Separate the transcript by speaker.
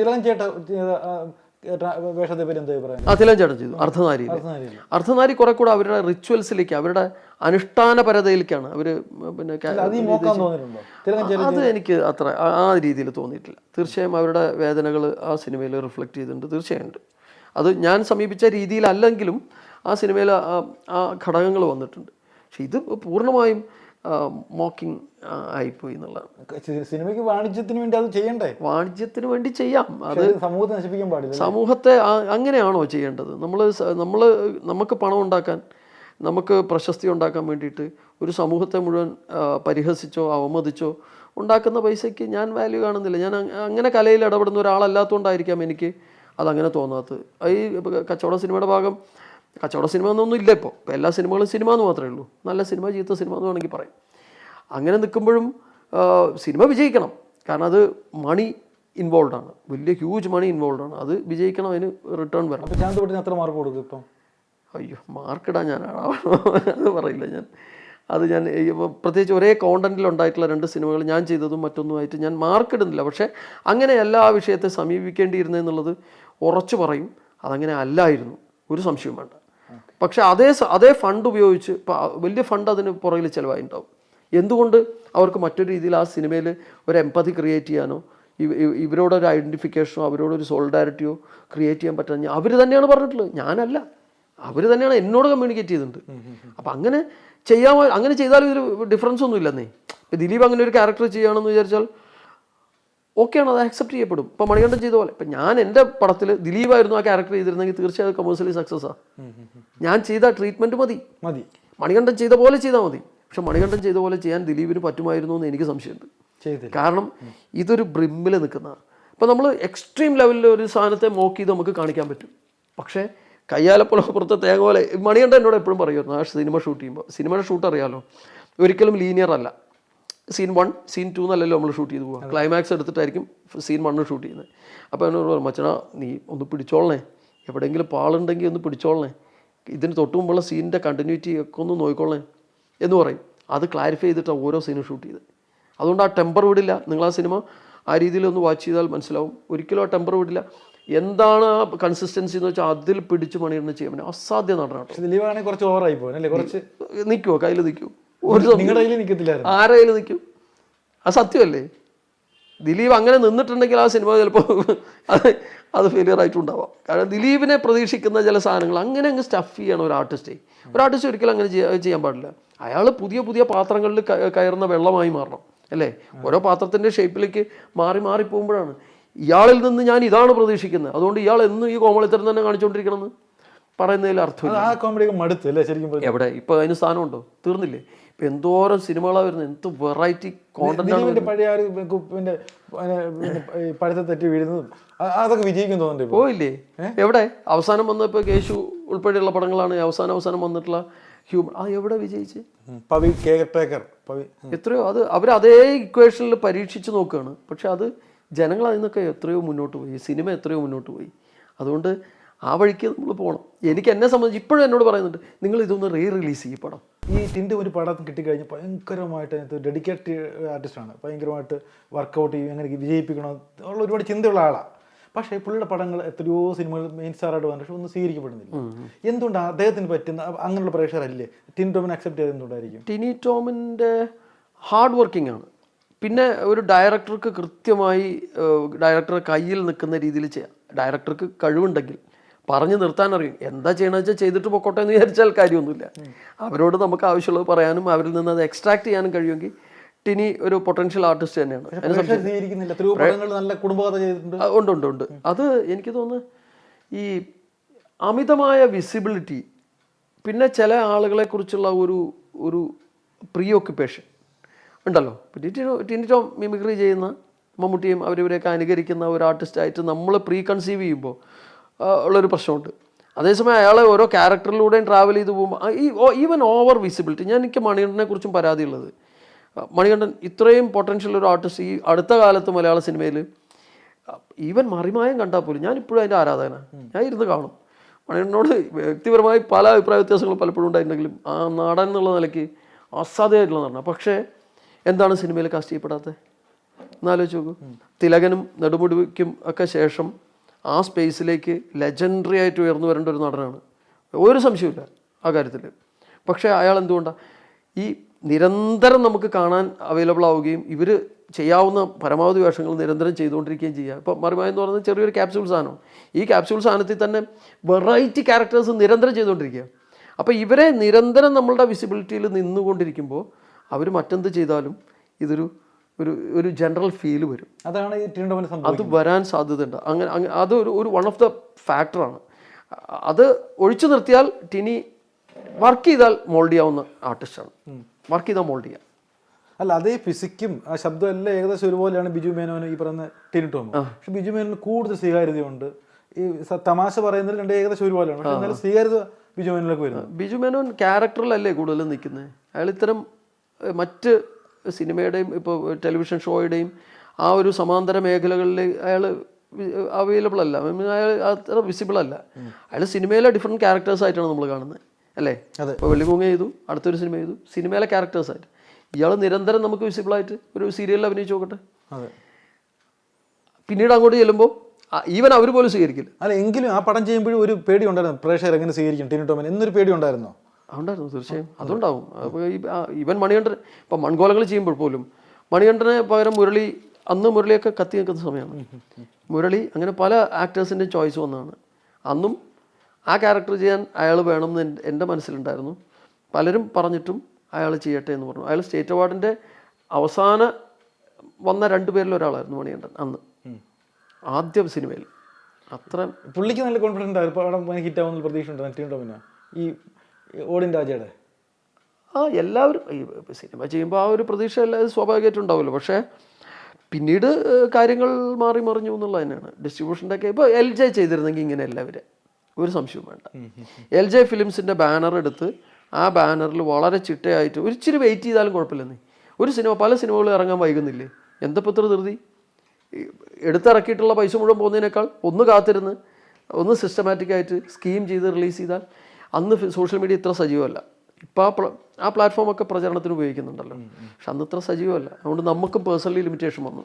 Speaker 1: തിലകൻ ചേട്ട ചെയ്ത, വേഷത്തെ പറ്റി എന്താ
Speaker 2: ആ തിലകൻ ചേട്ടൻ ചെയ്തു. അർദ്ധനാരി. അർദ്ധനാരി കുറെ കൂടെ അവരുടെ റിച്വൽസിലേക്ക് അവരുടെ അനുഷ്ഠാനപരതയിലേക്കാണ് അവർ പിന്നെ
Speaker 1: അത്
Speaker 2: എനിക്ക് അത്ര ആ- രീതിയിൽ തോന്നിയിട്ടില്ല. തീർച്ചയായും അവരുടെ വേദനകൾ ആ സിനിമയിൽ റിഫ്ലക്ട് ചെയ്തിട്ടുണ്ട് തീർച്ചയായും അത് ഞാൻ സമീപിച്ച രീതിയിലല്ലെങ്കിലും ആ സിനിമയിൽ ആ ഘടകങ്ങൾ വന്നിട്ടുണ്ട്. പക്ഷെ ഇത് പൂർണമായും മോക്കിംഗ് ആയിപ്പോയി എന്നുള്ളതാണ്
Speaker 1: സിനിമയ്ക്ക് വാണിജ്യത്തിന് വേണ്ടി അത് ചെയ്യണ്ടേ?
Speaker 2: വാണിജ്യത്തിന് വേണ്ടി ചെയ്യാം. അത്
Speaker 1: സമൂഹത്തെ നശിപ്പിക്കാൻ പാടില്ല
Speaker 2: സമൂഹത്തെ അങ്ങനെയാണോ ചെയ്യേണ്ടത്? നമ്മൾ നമ്മൾ നമുക്ക് പണം ഉണ്ടാക്കാൻ നമുക്ക് പ്രശസ്തി ഉണ്ടാക്കാൻ വേണ്ടിയിട്ട് ഒരു സമൂഹത്തെ മുഴുവൻ പരിഹസിച്ചോ അവമതിച്ചോ ഉണ്ടാക്കുന്ന പൈസയ്ക്ക് ഞാൻ വാല്യൂ കാണുന്നില്ല. ഞാൻ അങ്ങനെ കലയിൽ ഇടപെടുന്ന ഒരാളല്ലാത്തതുകൊണ്ടായിരിക്കാം എനിക്ക് അതങ്ങനെ തോന്നാത്തത്. ഈ കച്ചവട സിനിമയുടെ ഭാഗം കച്ചവട സിനിമ എന്നൊന്നും ഇല്ല ഇപ്പോൾ ഇപ്പോൾ എല്ലാ സിനിമകളും സിനിമ എന്ന് മാത്രമേ ഉള്ളൂ. നല്ല സിനിമ ചീത്ത സിനിമ എന്ന് വേണമെങ്കിൽ പറയും. അങ്ങനെ നിൽക്കുമ്പോഴും സിനിമ വിജയിക്കണം. കാരണം അത് മണി ഇൻവോൾവ് ആണ്. വലിയ ഹ്യൂജ് മണി ഇൻവോൾവ് ആണ്. അത് വിജയിക്കണം അതിന് റിട്ടേൺ വരണം.
Speaker 1: ചാന്ത് എത്ര മാർക്ക് കൊടുക്കും ഇപ്പം?
Speaker 2: അയ്യോ മാർക്കിടാൻ ഞാൻ അത് പറയില്ല ഞാൻ. അത് ഞാൻ പ്രത്യേകിച്ച് ഒരേ കോണ്ടന്റിൽ ഉണ്ടായിട്ടുള്ള രണ്ട് സിനിമകൾ ഞാൻ ചെയ്തതും മറ്റൊന്നുമായിട്ട് ഞാൻ മാർക്കിടുന്നില്ല പക്ഷേ അങ്ങനെയല്ല ആ വിഷയത്തെ സമീപിക്കേണ്ടിയിരുന്നെന്നുള്ളത് ഉറച്ചു പറയും. അതങ്ങനെ അല്ലായിരുന്നു. ഒരു സംശയവും വേണ്ട. പക്ഷേ അതേ അതേ ഫണ്ട് ഉപയോഗിച്ച് വലിയ ഫണ്ട് അതിന് പുറകിൽ ചിലവായിട്ടുണ്ടാവും. എന്തുകൊണ്ട് അവർക്ക് മറ്റൊരു രീതിയിൽ ആ സിനിമയിൽ ഒരു എമ്പതി ക്രിയേറ്റ് ചെയ്യാനോ ഇവരോടൊരു ഐഡന്റിഫിക്കേഷനോ അവരോടൊരു സോളിഡാരിറ്റിയോ ക്രിയേറ്റ് ചെയ്യാൻ പറ്റാൻ അവർ തന്നെയാണ് പറഞ്ഞിട്ടുള്ളത്. ഞാനല്ല. അവർ തന്നെയാണ് എന്നോട് കമ്മ്യൂണിക്കേറ്റ് ചെയ്തിട്ടുണ്ട്. അപ്പം അങ്ങനെ ചെയ്യാമോ അങ്ങനെ ചെയ്താലും ഇതിൽ ഡിഫറൻസ് ഒന്നും ഇല്ലെന്നേ ഇപ്പം ദിലീപ് അങ്ങനെ ഒരു ക്യാരക്ടർ ചെയ്യുകയാണെന്ന് വിചാരിച്ചാൽ ഓക്കെയാണ്? അത് അക്സെപ്റ്റ് ചെയ്യപ്പെടും. ഇപ്പം മണികണ്ഠൻ ചെയ്ത പോലെ. ഇപ്പം ഞാൻ എന്റെ പടത്തിൽ ദിലീപായിരുന്നു ആ ക്യാരക്ടർ ചെയ്തിരുന്നെങ്കിൽ തീർച്ചയായും കമേഴ്സ്യലി സക്സസ്സാണ് ഞാൻ ചെയ്ത ട്രീറ്റ്മെന്റ് മതി.
Speaker 1: മതി.
Speaker 2: മണികണ്ഠൻ ചെയ്ത പോലെ ചെയ്താൽ മതി. പക്ഷെ മണികണ്ഠൻ ചെയ്ത പോലെ ചെയ്യാൻ ദിലീപിന് പറ്റുമായിരുന്നു എന്ന് എനിക്ക് സംശയമുണ്ട്. കാരണം ഇതൊരു ബ്രിമ്മിൽ നിൽക്കുന്നതാണ് ഇപ്പം നമ്മൾ എക്സ്ട്രീം ലെവലിൽ ഒരു സാധനത്തെ മോക്ക് ചെയ്ത് നമുക്ക് കാണിക്കാൻ പറ്റും. പക്ഷേ കയ്യാലപ്പുറത്തെ തേങ്ങ പോലെ മണികണ്ഠൻ എന്നോട് എപ്പോഴും പറയുമായിരുന്നു ആ സിനിമ ഷൂട്ട് ചെയ്യുമ്പോൾ സിനിമയുടെ ഷൂട്ട് അറിയാമല്ലോ ഒരിക്കലും ലീനിയർ അല്ല. സീൻ വൺ സീൻ ടു എന്നല്ലല്ലോ നമ്മൾ ഷൂട്ട് ചെയ്ത് പോകുക ക്ലൈമാക്സ് എടുത്തിട്ടായിരിക്കും സീൻ വണ്ണ് ഷൂട്ട് ചെയ്യുന്നത്. അപ്പോൾ എന്നോട് പറഞ്ഞു മച്ചനാ നീ ഒന്ന് പിടിച്ചോളണേ. എവിടെയെങ്കിലും പാളുണ്ടെങ്കിൽ ഒന്ന് പിടിച്ചോളണേ. ഇതിന് തൊട്ട് മുമ്പുള്ള സീനിന്റെ കണ്ടിന്യൂറ്റി ഒക്കെ ഒന്ന് നോക്കിക്കോളണേ. എന്ന് പറയും. അത് ക്ലാരിഫൈ ചെയ്തിട്ടാണ് ഓരോ സീനും ഷൂട്ട് ചെയ്ത് അതുകൊണ്ട് ആ ടെമ്പർ വിടില്ല. നിങ്ങൾ ആ സിനിമ ആ രീതിയിൽ ഒന്ന് വാച്ച് ചെയ്താൽ മനസ്സിലാവും. ഒരിക്കലും ആ ടെമ്പർ വിടില്ല. എന്താണ് ആ കൺസിസ്റ്റൻസി എന്ന് വെച്ചാൽ അതിൽ പിടിച്ച് മണിയിടുന്ന ചെയ്യാൻ പറ്റും അസാധ്യ
Speaker 1: ആണെങ്കിൽ കുറച്ച് ഓവറായി കുറച്ച്
Speaker 2: നിൽക്കുമോ കയ്യിൽ നിൽക്കുമോ ഒരു
Speaker 1: നിങ്ങളുടെ കയ്യിൽ നിൽക്കത്തില്ലായിരുന്നു
Speaker 2: ആരുടെ കയ്യിൽ നിൽക്കും അത് സത്യമല്ലേ? ദിലീപ് അങ്ങനെ നിന്നിട്ടുണ്ടെങ്കിൽ ആ സിനിമ ചിലപ്പോൾ അത് അത് ഫെയിലിയർ ആയിട്ടുണ്ടാവാം കാരണം ദിലീപിനെ പ്രതീക്ഷിക്കുന്ന ചില സാധനങ്ങൾ അങ്ങനെ അങ്ങ് സ്റ്റഫ് ചെയ്യണം ഒരു ആർട്ടിസ്റ്റേ ഒരു ആർട്ടിസ്റ്റ് ഒരിക്കലും അങ്ങനെ ചെയ്യാൻ പാടില്ല. അയാൾ പുതിയ പുതിയ പാത്രങ്ങളിൽ കയറുന്ന വെള്ളമായി മാറണം അല്ലേ? ഓരോ പാത്രത്തിന്റെ ഷേപ്പിലേക്ക് മാറി മാറി പോകുമ്പോഴാണ്. ഇയാളിൽ നിന്ന് ഞാൻ ഇതാണ് പ്രതീക്ഷിക്കുന്നത്. അതുകൊണ്ട് ഇയാൾ എന്നും ഈ കോമളിത്തരം തന്നെ കാണിച്ചുകൊണ്ടിരിക്കണമെന്ന് പറയുന്നതിൽ
Speaker 1: അർത്ഥം ആ മടുത്ത് അല്ലേ? ശരിക്കും
Speaker 2: എവിടെ? ഇപ്പോൾ അതിന് സ്ഥാനമുണ്ടോ? തീർന്നില്ലേ? എന്തോരം സിനിമകളാണ് വരുന്നത്? എന്ത് വെറൈറ്റി കോണ്ടന്റ്
Speaker 1: പഴയ ആ ഒരു കുപ്പിന്റെ പിന്നെ പിന്നെ പഴത്തെ തെറ്റി വീഴുന്നതും അതൊക്കെ വിജയിക്കും തോന്നുന്നുണ്ട്
Speaker 2: പോയില്ലേ? എവിടെ? അവസാനം വന്ന ഇപ്പൊ കേശു ഉൾപ്പെടെയുള്ള പടങ്ങളാണ്. അവസാനം അവസാനം വന്നിട്ടുള്ള ഹ്യൂമൻ ആ എവിടെ വിജയിച്ച്?
Speaker 1: പവി ടേക്കർ പവി
Speaker 2: എത്രയോ അത് അവർ അതേ ഇക്വേഷനിൽ പരീക്ഷിച്ച് നോക്കുകയാണ് പക്ഷെ അത് ജനങ്ങൾ അതിൽ നിന്നൊക്കെ എത്രയോ മുന്നോട്ട് പോയി. സിനിമ എത്രയോ മുന്നോട്ട് പോയി. അതുകൊണ്ട് ആ വഴിക്ക് നമ്മൾ പോകണം എനിക്ക് എന്നെ സംബന്ധിച്ച് ഇപ്പോഴും എന്നോട് പറയുന്നുണ്ട് നിങ്ങൾ ഇതൊന്ന് റീ റിലീസ് ചെയ്യും പടം.
Speaker 1: ഈ ടിന്റെ ഒരു പടം കിട്ടിക്കഴിഞ്ഞ് ഭയങ്കരമായിട്ട് അതിനകത്ത് ഡെഡിക്കേറ്റ് ആർട്ടിസ്റ്റാണ് ഭയങ്കരമായിട്ട് വർക്കൗട്ട് ചെയ്യും എങ്ങനെ വിജയിപ്പിക്കണം ഉള്ള ഒരുപാട് ചിന്തയുള്ള ആളാണ് പക്ഷേ പുള്ളിയുടെ പടങ്ങൾ എത്രയോ സിനിമകൾ മെയിൻ സ്റ്റാറായിട്ട് വന്നു പക്ഷെ ഒന്നും സ്വീകരിക്കപ്പെടുന്നില്ല. എന്തുകൊണ്ടാണ് അദ്ദേഹത്തിന് പറ്റുന്ന അങ്ങനെയുള്ള പ്രേക്ഷകരല്ലേ? ടിൻ ടോമിനെ അക്സെപ്റ്റ് ചെയ്ത് എന്തുകൊണ്ടായിരിക്കും?
Speaker 2: ടിനി ടോമിന്റെ ഹാർഡ് വർക്കിംഗ് ആണ്. പിന്നെ ഒരു ഡയറക്ടർക്ക് കൃത്യമായി ഡയറക്ടറെ കയ്യിൽ നിൽക്കുന്ന രീതിയിൽ ചെയ്യാം. ഡയറക്ടർക്ക് കഴിവുണ്ടെങ്കിൽ പറഞ്ഞു നിർത്താൻ അറിയും എന്താ ചെയ്യണമെന്ന് വെച്ചാൽ ചെയ്തിട്ട് പൊക്കോട്ടെ എന്ന് വിചാരിച്ചാൽ കാര്യമൊന്നുമില്ല. അവരോട് നമുക്ക് ആവശ്യമുള്ളത് പറയാനും അവരിൽ നിന്ന് അത് എക്സ്ട്രാക്ട് ചെയ്യാനും കഴിയുമെങ്കിൽ ടിനി ഒരു പൊട്ടൻഷ്യൽ ആർട്ടിസ്റ്റ് തന്നെയാണ്. ഉണ്ട് ഉണ്ട് ഉണ്ട്. അത് എനിക്ക് തോന്നുന്നു ഈ അമിതമായ വിസിബിലിറ്റി പിന്നെ ചില ആളുകളെ കുറിച്ചുള്ള ഒരു ഒരു പ്രീ ഓക്യുപ്പേഷൻ ഉണ്ടല്ലോ ടിനി ടോം മിമിക്രി ചെയ്യുന്ന മമ്മൂട്ടിയും അവരിവരെയൊക്കെ അനുകരിക്കുന്ന ഒരു ആർട്ടിസ്റ്റായിട്ട് നമ്മൾ പ്രീ കൺസീവ് ചെയ്യുമ്പോൾ ഉള്ളൊരു പ്രശ്നമുണ്ട്. അതേസമയം അയാളെ ഓരോ ക്യാരക്ടറിലൂടെയും ട്രാവൽ ചെയ്ത് പോകുമ്പോൾ ഈ ഈവൻ ഓവർ വിസിബിലിറ്റി ഞാൻ എനിക്ക് മണികണ്ഠനെ കുറിച്ചും പരാതിയുള്ളത്. മണികണ്ഠൻ ഇത്രയും പൊട്ടൻഷ്യൽ ഒരു ആർട്ടിസ്റ്റ് ഈ അടുത്ത കാലത്ത് മലയാള സിനിമയിൽ ഈവൻ മറിമായം കണ്ടാൽ പോലും ഞാൻ ഇപ്പോഴും അതിന്റെ ആരാധകനാണ് ഞാൻ ഇരുന്ന് കാണും. മണികണ്ഠനോട് വ്യക്തിപരമായി പല അഭിപ്രായ വ്യത്യാസങ്ങൾ പലപ്പോഴും ഉണ്ടായിട്ടുണ്ടെങ്കിലും ആ നാടൻ എന്നുള്ള നിലയ്ക്ക് അസാധ്യമായിട്ടുള്ള നടന്ന പക്ഷേ എന്താണ് സിനിമയിൽ കാസ്റ്റ് ചെയ്യപ്പെടാത്തത് എന്നാലോചിച്ച് നോക്കൂ. തിലകനും നെടുമുടിക്കും ഒക്കെ ശേഷം ആ സ്പേസിലേക്ക് ലെജൻഡറി ആയിട്ട് ഉയർന്നു വരേണ്ട ഒരു നടനാണ്. ഒരു സംശയമില്ല ആ കാര്യത്തിൽ. പക്ഷേ അയാൾ എന്തുകൊണ്ടാണ് ഈ നിരന്തരം നമുക്ക് കാണാൻ അവൈലബിൾ ആവുകയും ഇവർ ചെയ്യാവുന്ന പരമാവധി വേഷങ്ങൾ നിരന്തരം ചെയ്തുകൊണ്ടിരിക്കുകയും ചെയ്യുക. ഇപ്പോൾ മറിമായ എന്ന് പറയുന്നത് ചെറിയൊരു ക്യാപ്സ്യൂൾ സാധനം ഈ ക്യാപ്സ്യൂൾ സാധനത്തിൽ തന്നെ വെറൈറ്റി ക്യാരക്ടേഴ്സ് നിരന്തരം ചെയ്തുകൊണ്ടിരിക്കുക അപ്പോൾ ഇവരെ നിരന്തരം നമ്മളുടെ വിസിബിലിറ്റിയിൽ നിന്നുകൊണ്ടിരിക്കുമ്പോൾ അവർ മറ്റെന്ത് ചെയ്താലും ഇതൊരു ഒരു ഒരു ജനറൽ ഫീൽ വരും.
Speaker 1: അതാണ് ഈ
Speaker 2: അത് വരാൻ സാധ്യതയുണ്ട്. അങ്ങനെ അങ്ങനെ അത് ഒരു ഒരു വൺ ഓഫ് ദ ഫാക്ടറാണ് അത് ഒഴിച്ചു നിർത്തിയാൽ ടിനി വർക്ക് ചെയ്താൽ മോൾഡ് ചെയ്യാവുന്ന ആർട്ടിസ്റ്റാണ് വർക്ക് ചെയ്താൽ മോൾഡ് ചെയ്യാം.
Speaker 1: അല്ല അതേ ഫിസിക്കും ആ ശബ്ദം എല്ലാം ഏകദേശം ഒരുപോലെയാണ് ബിജു മേനോന് ഈ പറയുന്ന ടിനി ടോം പക്ഷെ ബിജു മേനോന് കൂടുതൽ സ്വീകാര്യതയുണ്ട്. ഈ തമാശ പറയുന്നത് രണ്ട് ഏകദേശം ഒരുപോലെയാണ്. പക്ഷെ എന്നാലും സ്വീകാര്യത ബിജു മേനോനിലേക്ക് വരുന്നത്
Speaker 2: ബിജു മേനോൻ ക്യാരക്ടറിലല്ലേ കൂടുതലും നിൽക്കുന്നത്? അയാൾ ഇത്തരം മറ്റ് സിനിമയുടെയും ഇപ്പോൾ ടെലിവിഷൻ ഷോയുടെയും ആ ഒരു സമാന്തര മേഖലകളിൽ അയാൾ അവൈലബിൾ അല്ല. അയാൾ അത്ര വിസിബിൾ അല്ല. അയാൾ സിനിമയിലെ ഡിഫറെന്റ് ക്യാരക്ടേഴ്സ് ആയിട്ടാണ് നമ്മൾ കാണുന്നത് അല്ലേ?
Speaker 1: അതെ.
Speaker 2: ഇപ്പോൾ വെള്ളിമൂങ്ങ ചെയ്തു അടുത്തൊരു സിനിമ ചെയ്തു. സിനിമയിലെ ക്യാരക്ടേഴ്സ് ആയിട്ട്. ഇയാൾ നിരന്തരം നമുക്ക് വിസിബിളായിട്ട് ഒരു സീരിയലിൽ അഭിനയിച്ച് നോക്കട്ടെ.
Speaker 1: അതെ.
Speaker 2: പിന്നീട് അങ്ങോട്ട് ചെല്ലുമ്പോൾ ഈവൻ അവർ പോലും സ്വീകരിക്കില്ല.
Speaker 1: അല്ല എങ്കിലും ആ പടം ചെയ്യുമ്പോഴും ഒരു പേടി ഉണ്ടായിരുന്നു. പ്രേക്ഷകർ എങ്ങനെ സ്വീകരിക്കും? ടിനി ടോമൻ എന്നൊരു പേടി ഉണ്ടായിരുന്നോ?
Speaker 2: അതുണ്ടായിരുന്നു തീർച്ചയായും. അതുണ്ടാവും. അപ്പോൾ ഈ ഇവൻ മണികണ്ഠൻ ഇപ്പം മൺകോലങ്ങൾ ചെയ്യുമ്പോൾ പോലും മണികണ്ഠനെ പകരം മുരളി അന്ന് മുരളിയൊക്കെ കത്തി നിൽക്കുന്ന സമയമാണ്. മുരളി അങ്ങനെ പല ആക്ടേഴ്സിന്റെയും ചോയ്സ് വന്നതാണ്. അന്നും ആ ക്യാരക്ടർ ചെയ്യാൻ അയാൾ വേണം എന്ന് എന്റെ മനസ്സിലുണ്ടായിരുന്നു. പലരും പറഞ്ഞിട്ടും അയാൾ ചെയ്യട്ടെ എന്ന് പറഞ്ഞു. അയാൾ സ്റ്റേറ്റ് അവാർഡിന്റെ അവസാന വന്ന രണ്ടു പേരിൽ ഒരാളായിരുന്നു മണികണ്ഠൻ അന്ന്. ആദ്യ സിനിമയിൽ. അത്ര
Speaker 1: പുള്ളിക്ക് നല്ല കോൺഫിഡൻസ് ആയിരുന്നു പടം ഹിറ്റ് ആവുന്ന പ്രതീക്ഷ ഉണ്ട് ടോമിന് ഈ ഈ ഓടിൻ രാജയുടെ
Speaker 2: ആ എല്ലാവരും സിനിമ ചെയ്യുമ്പോൾ ആ ഒരു പ്രതീക്ഷ എല്ലാവരും സ്വാഭാവികമായിട്ടും ഉണ്ടാവുമല്ലോ പക്ഷേ പിന്നീട് കാര്യങ്ങൾ മാറി മറിഞ്ഞു എന്നുള്ളത് തന്നെയാണ്. ഡിസ്ട്രിബ്യൂഷന്റെ ഒക്കെ ഇപ്പോൾ എൽ ജെ ചെയ്തിരുന്നെങ്കിൽ ഇങ്ങനെ എല്ലാവരും. ഒരു സംശയവും വേണ്ട. എൽ ജെ ഫിലിംസിന്റെ ബാനർ എടുത്ത് ആ ബാനറിൽ വളരെ ചിട്ടയായിട്ട് ഒരു ഇച്ചിരി വെയിറ്റ് ചെയ്താലും കുഴപ്പമില്ലെന്നേ. ഒരു സിനിമ പല സിനിമകളും ഇറങ്ങാൻ വൈകുന്നില്ലേ? എന്തപ്പോൾ ഇത്ര ധൃതി? എടുത്തിറക്കിയിട്ടുള്ള പൈസ മുഴുവൻ പോകുന്നതിനേക്കാൾ ഒന്ന് കാത്തിരുന്ന് ഒന്ന് സിസ്റ്റമാറ്റിക്കായിട്ട് സ്കീം ചെയ്ത് റിലീസ് ചെയ്താൽ അന്ന് സോഷ്യൽ മീഡിയ ഇത്ര സജീവമല്ല. ഇപ്പോൾ ആ പ്ല- ആ പ്ലാറ്റ്ഫോമൊക്കെ പ്രചരണത്തിന് ഉപയോഗിക്കുന്നുണ്ടല്ലോ. പക്ഷെ അന്ന് ഇത്ര സജീവമല്ല. അതുകൊണ്ട് നമുക്കും പേഴ്സണലി ലിമിറ്റേഷൻ വന്നു.